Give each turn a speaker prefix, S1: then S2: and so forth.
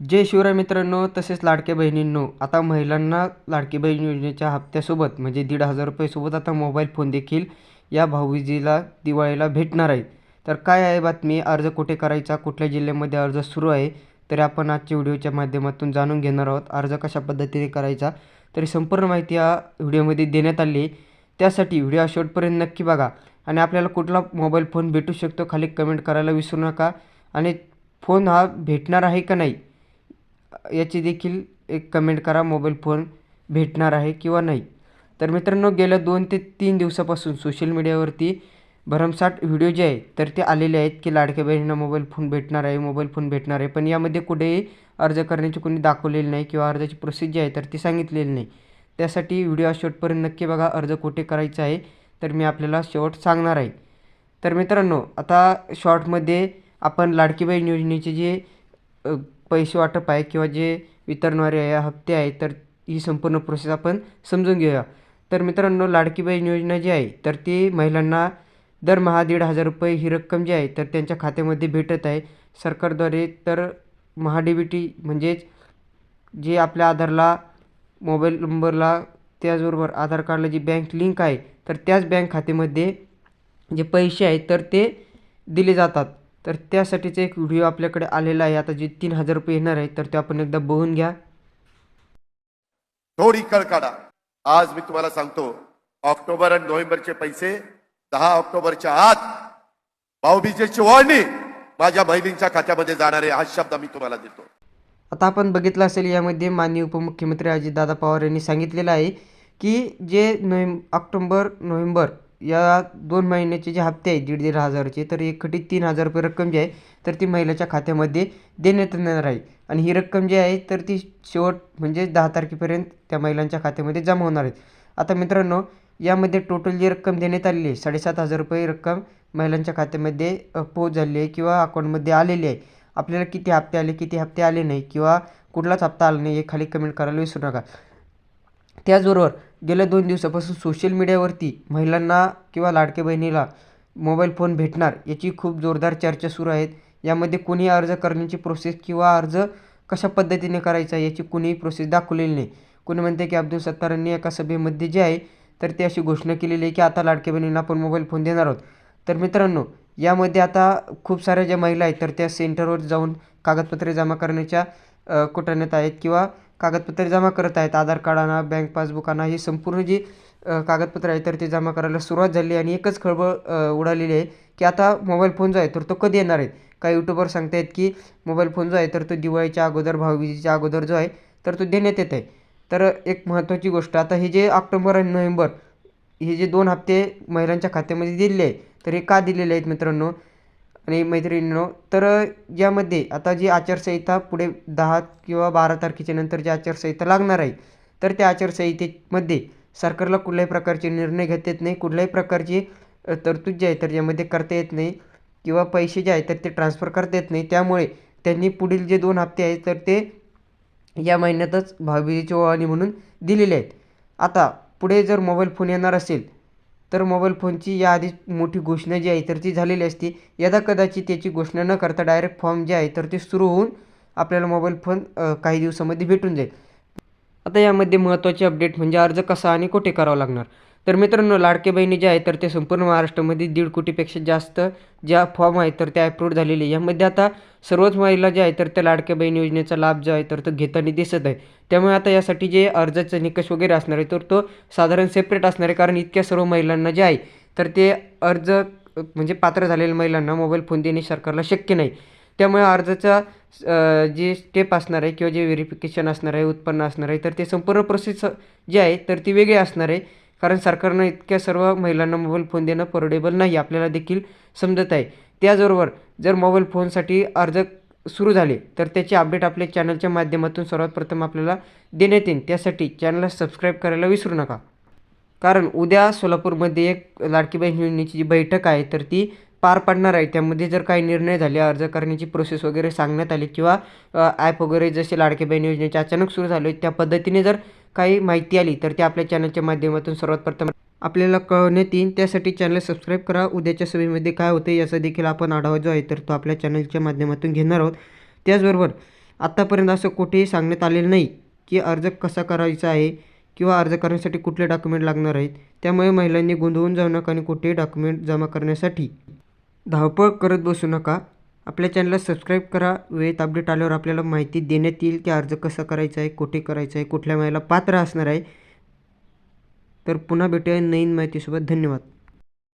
S1: जय शिवराय मित्रांनो तसेच लाडक्या बहिणींनो आता महिलांना लाडकी बहीण योजनेच्या हप्त्यासोबत म्हणजे दीड हजार रुपयेसोबत आता मोबाईल फोन देखील या भाऊबीजीला दिवाळीला भेटणार आहे. तर काय आहे बातमी? अर्ज कुठे करायचा? कुठल्या जिल्ह्यामध्ये अर्ज सुरू आहे? तरी आपण आजच्या व्हिडिओच्या माध्यमातून जाणून घेणार आहोत अर्ज कशा पद्धतीने करायचा? तरी संपूर्ण माहिती या व्हिडिओमध्ये देण्यात आली आहे. त्यासाठी व्हिडिओ शेवटपर्यंत नक्की बघा आणि आपल्याला कुठला मोबाईल फोन भेटू शकतो खाली कमेंट करायला विसरू नका. आणि फोन हा भेटणार आहे का नाही? याची देखील एक कमेंट करा. मोबाईल फोन भेटणार आहे किंवा नाही. तर मित्रांनो गेल्या दोन ते तीन दिवसापासून सोशल मीडियावरती भरमसाठ व्हिडिओ जे आहे तर ते आलेले आहेत की लाडक्या बहिणींना मोबाईल फोन भेटणार आहे मोबाईल फोन भेटणार आहे. पण यामध्ये कुठेही अर्ज करण्याची कोणी दाखवलेली नाही किंवा अर्जाची प्रोसेस जी आहे तर ती सांगितलेली नाही. त्यासाठी व्हिडिओ शेवटपर्यंत नक्की बघा अर्ज कुठे करायचा आहे तर मी आपल्याला शेवट सांगणार आहे. तर मित्रांनो आता शॉर्टमध्ये आपण लाडकी बहीण योजनेचे जे पैसे वाटप आहे किंवा जे वितरणवारे आहे हप्ते आहे तर ही संपूर्ण प्रोसेस आपण समजून घेऊया. तर मित्रांनो लाडकी बहीण योजना जी आहे तर ती महिलांना दरमहा दीड हजार रुपये ही रक्कम जी आहे तर त्यांच्या खात्यामध्ये भेटत आहे. सरकारद्वारे तर महाडीबीटी बी टी म्हणजेच जे आपल्या आधारला मोबाईल नंबरला त्याचबरोबर आधार कार्डला जी बँक लिंक आहे तर त्याच बँक खात्यामध्ये जे पैसे आहेत तर ते दिले जातात. तर त्यासाठीचा एक व्हिडिओ आपल्याकडे आलेला आहे. आता जे तीन हजार रुपये येणार आहे तर ते आपण एकदा बघून घ्या.
S2: थोडी कळ काढा आज मी तुम्हाला सांगतो ऑक्टोबर आणि नोव्हेंबरचे पैसे दहा ऑक्टोबरच्या आत भाऊबीजेची ओढणी माझ्या बहिणींच्या खात्यामध्ये जाणार आहे हा शब्द मी तुम्हाला देतो.
S1: आता आपण बघितलं असेल यामध्ये माननीय उपमुख्यमंत्री अजितदादा पवार यांनी सांगितलेलं आहे की जे नोव्हें ऑक्टोबर नोव्हेंबर या दोन महिन्याचे जे हप्ते आहेत दीड दीड हजाराचे तर एकखटी तीन हजार रुपये रक्कम जी आहे तर ती महिलाच्या खात्यामध्ये देण्यात येणार आहे. आणि ही रक्कम जी आहे तर ती शेवट म्हणजे दहा तारखेपर्यंत त्या महिलांच्या खात्यामध्ये जमा होणार आहेत आता मित्रांनो यामध्ये टोटल जी रक्कम देण्यात आलेली आहे साडेसात हजार रुपये रक्कम महिलांच्या खात्यामध्ये पोच झाली आहे किंवा अकाउंटमध्ये आलेली आहे. आपल्याला किती हप्ते आले किती हप्ते आले नाही किंवा कुठलाच हप्ता आला नाही हे खाली कमेंट करायला विसरू नका. त्याचबरोबर गेल्या दोन दिवसापासून सोशल मीडियावरती महिलांना किंवा लाडक्या बहिणीला मोबाईल फोन भेटणार याची खूप जोरदार चर्चा सुरू आहेत. यामध्ये कोणी अर्ज करण्याची प्रोसेस किंवा अर्ज कशा पद्धतीने करायचा याची कोणीही प्रोसेस दाखवलेली नाही. कोणी म्हणते की अब्दुल सत्तारांनी एका सभेमध्ये जे आहे तर ती अशी घोषणा केलेली आहे की आता लाडक्या बहिणींना आपण मोबाईल फोन देणार आहोत. तर मित्रांनो यामध्ये आता खूप साऱ्या ज्या महिला आहेत तर त्या सेंटरवर जाऊन कागदपत्रे जमा करण्याच्या कुटण्यात आहेत किंवा कागदपत्रे जमा करत आहेत. आधार कार्ड आणा बँक पासबुक आणा ही संपूर्ण जी कागदपत्रं कागदपत्र आहे तर ते जमा करायला सुरुवात झाली आणि एकच खळबळ उडालेली आहे की आता मोबाईल फोन जो आहे तर तो कधी येणार आहे? काही यूट्यूबर सांगतायत की मोबाईल फोन जो आहे तर तो दिवाळीच्या अगोदर भाऊबीजेच्या अगोदर जो आहे तर तो देण्यात येत आहे. तर एक महत्त्वाची गोष्ट आता हे जे ऑक्टोबर आणि नोव्हेंबर हे जे दोन हप्ते महिलांच्या खात्यामध्ये दिलेले आहे तर हे का दिलेले आहेत मित्रांनो? आणि मैत्रिणींनो तर यामध्ये आता जी आचारसंहिता पुढे दहा किंवा बारा तारखेच्या नंतर जी आचारसंहिता लागणार आहे तर त्या आचारसंहितेमध्ये सरकारला कुठल्याही प्रकारचे निर्णय घेता येत नाही. कुठल्याही प्रकारची तरतूद जी आहे तर यामध्ये करता येत नाही किंवा पैसे जे आहेत तर ते ट्रान्सफर करता येत नाही. त्यामुळे त्यांनी पुढील जे दोन हप्ते आहेत तर ते या महिन्यातच भाऊबीजेची ओवाळणी म्हणून दिलेले आहेत. आता पुढे जर मोबाईल फोन येणार असेल तर मोबाईल फोनची या आधीच मोठी घोषणा जी आहे तर ती झालेली असते. यदा कदाचित त्याची घोषणा न करता डायरेक्ट फॉर्म जे आहे तर ते सुरू होऊन आपल्याला मोबाईल फोन काही दिवसामध्ये भेटून जाईल. आता यामध्ये महत्त्वाचे अपडेट म्हणजे अर्ज कसा आणि कुठे करावा लागणार? तर मित्रांनो लाडके बहिणी जे आहे तर ते संपूर्ण महाराष्ट्रामध्ये दीड कोटीपेक्षा जास्त ज्या फॉर्म आहेत तर त्या अप्रूव्ह झालेले आहे. यामध्ये आता सर्वच महिला जे आहे तर त्या लाडक्या बहीण योजनेचा लाभ जो आहे तर तो घेताना दिसत आहे. त्यामुळे आता यासाठी जे अर्जाचा निकष वगैरे असणार आहे तर तो साधारण सेपरेट असणार आहे. कारण इतक्या सर्व महिलांना जे आहे तर ते अर्ज म्हणजे पात्र झालेल्या महिलांना मोबाईल फोन देणे सरकारला शक्य नाही. त्यामुळे अर्जाचा जे स्टेप असणार आहे किंवा जे व्हेरिफिकेशन असणार आहे उत्पन्न असणार आहे तर ते संपूर्ण प्रोसेस जे आहे तर ती वेगळी असणार आहे. कारण सरकारनं इतक्या सर्व महिलांना मोबाईल फोन देणं परवडेबल नाही आपल्याला देखील समजत आहे. त्याचबरोबर जर मोबाईल फोनसाठी अर्ज सुरू झाले तर त्याचे अपडेट आपल्या चॅनलच्या माध्यमातून सर्वात प्रथम आपल्याला देण्यात येईल. त्यासाठी चॅनलला सबस्क्राईब करायला विसरू नका. कारण उद्या सोलापूरमध्ये एक लाडकी बहीण योजनेची जी बैठक आहे तर ती पार पाडणार आहे. त्यामध्ये जर काही निर्णय झाले अर्ज करण्याची प्रोसेस वगैरे सांगण्यात आली किंवा ॲप वगैरे जसे लाडकी बहीण योजनेचे अचानक सुरू झाले त्या पद्धतीने जर काही माहिती आली तर ते आपल्या चॅनलच्या माध्यमातून सर्वात प्रथम आपल्याला कळवण्यात येईल त्यासाठी चॅनल सबस्क्राईब करा. उद्याच्या सभेमध्ये काय होते याचा देखील आपण आढावा जो आहे तर तो आपल्या चॅनलच्या माध्यमातून घेणार आहोत. त्याचबरोबर आत्तापर्यंत असं कुठेही सांगण्यात आलेलं नाही की अर्ज कसा करायचा आहे किंवा अर्ज करण्यासाठी कुठले डॉक्युमेंट लागणार आहेत. त्यामुळे महिलांनी गोंधळून जाऊ नका आणि कुठेही डॉक्युमेंट जमा करण्यासाठी धावपळ करत बसू नका. आपल्या चॅनलला सबस्क्राईब करा. वेळेत अपडेट आल्यावर आपल्याला माहिती देण्यात येईल की अर्ज कसा करायचा आहे कुठे करायचा आहे कुठल्या महिला पात्र असणार आहे. तर पुन्हा भेटूया नवीन माहितीसोबत. धन्यवाद.